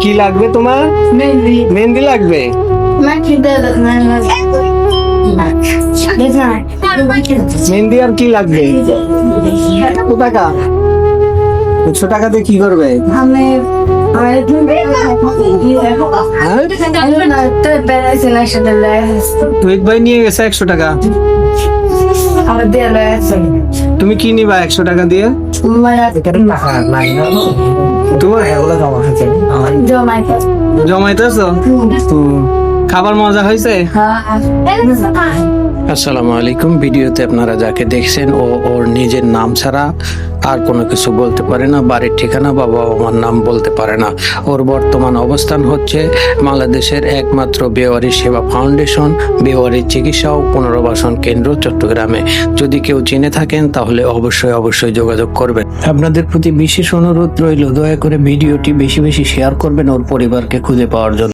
কি লাগবে তোমার মেহেন্দি মেহেন্দি লাগবে মাটি দেওয়া মেহেন্দি আর কি লাগবে কত টাকা একশো টাকা দিয়ে কি করবে আমি আমার হ্যাঁ বেড়াইছে না সেটা তুই ভাই নিয়ে গেছে একশো টাকা দিয়ে তুমি কি নিবা একশো টাকা দিয়ে? তোমার জমাই জমাইতেছ খাবার মজা হয়েছে? হ্যাঁ আসসালামু আলাইকুম। ভিডিওতে আপনারা যাকে দেখছেন, ও ওর নিজের নাম ছাড়া আর কোনো কিছু বলতে পারে না, বাড়ির ঠিকানা বা বাবা মার নাম বলতে পারে না। ওর বর্তমান অবস্থান হচ্ছে বাংলাদেশের একমাত্র বেওয়ারি সেবা ফাউন্ডেশন, বেওয়ারি চিকিৎসা ও পুনর্বাসন কেন্দ্র চট্টগ্রামে। যদি কেউ চিনে থাকেন, তাহলে অবশ্যই অবশ্যই যোগাযোগ করবেন। আপনাদের প্রতি বিশেষ অনুরোধ রইল, দয়া করে ভিডিওটি বেশি বেশি শেয়ার করবেন ওর পরিবারকে খুঁজে পাওয়ার জন্য।